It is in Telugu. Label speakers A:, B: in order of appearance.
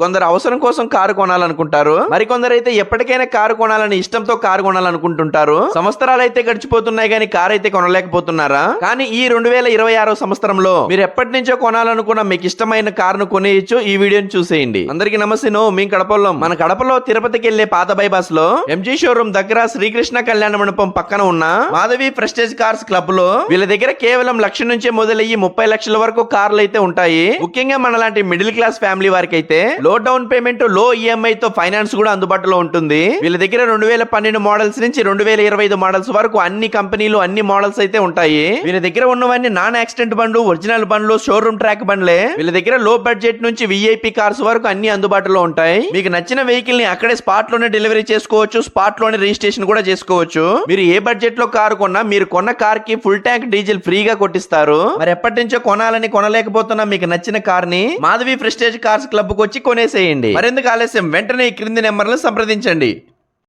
A: కొందరు అవసరం కోసం కారు కొనాలనుకుంటారు. మరికొందరు అయితే ఎప్పటికైనా కారు కొనాలని ఇష్టంతో కారు కొనాలనుకుంటుంటారు. సంవత్సరాలు అయితే గడిచిపోతున్నాయి కానీ కారు అయితే కొనలేకపోతున్నారా? కానీ ఈ రెండు వేల ఇరవై ఆరో సంవత్సరంలో మీరు ఎప్పటి నుంచో కొనాలనుకున్న మీకు ఇష్టమైన కారును కొనేయచ్చు. ఈ వీడియోని చూసేయండి. అందరికి నమస్తే నో మీ కడపలో మన కడపలో తిరుపతికి వెళ్ళే పాత బైపాస్లో ఎంజీ షోరూమ్ దగ్గర శ్రీకృష్ణ కళ్యాణ మండపం పక్కన ఉన్న మాధవి ప్రెస్టేజ్ కార్స్ క్లబ్లో వీళ్ళ దగ్గర కేవలం లక్ష నుంచే మొదలయ్యి ముప్పై లక్షల వరకు కార్లు అయితే ఉంటాయి. ముఖ్యంగా మనలాంటి మిడిల్ క్లాస్ ఫ్యామిలీ వారికి అయితే లో డౌన్ పేమెంట్లో ఈఎంఐ తో ఫైనాన్స్ కూడా అందుబాటులో ఉంటుంది. వీళ్ళ దగ్గర రెండు వేల పన్నెండు మోడల్స్ నుంచి రెండు వేల ఇరవై ఐదు మోడల్స్ వరకు అన్ని కంపెనీలు అన్ని మోడల్స్ అయితే ఉంటాయి. వీళ్ళ దగ్గర ఉన్నవన్నీ నాన్ యాక్సిడెంట్ బండ్లు ఒరిజినల్ బండ్లు షోరూమ్ ట్రాక్ బండ్లే. వీళ్ళ దగ్గర లో బడ్జెట్ నుంచి విఐపి కార్స్ వరకు అన్ని అందుబాటులో ఉంటాయి. మీకు నచ్చిన వెహికల్ని అక్కడే స్పాట్లోనే డెలివరీ చేసుకోవచ్చు స్పాట్లోనే రిజిస్ట్రేషన్ కూడా చేసుకోవచ్చు. మీరు ఏ బడ్జెట్లో కారు కొన్నా మీరు కొన్న కార్కి ఫుల్ ట్యాంక్ డీజిల్ ఫ్రీగా కొట్టిస్తారు. మరి ఎప్పటి నుంచో కొనాలని కొనలేకపోతున్నా మీకు నచ్చిన కార్ని మాధవి ప్రెస్టేజ్ కార్స్ క్లబ్కు వచ్చి కొనేసేయండి. మరెందుకు ఆలస్యం? వెంటనే ఈ క్రింది నెంబర్లు సంప్రదించండి.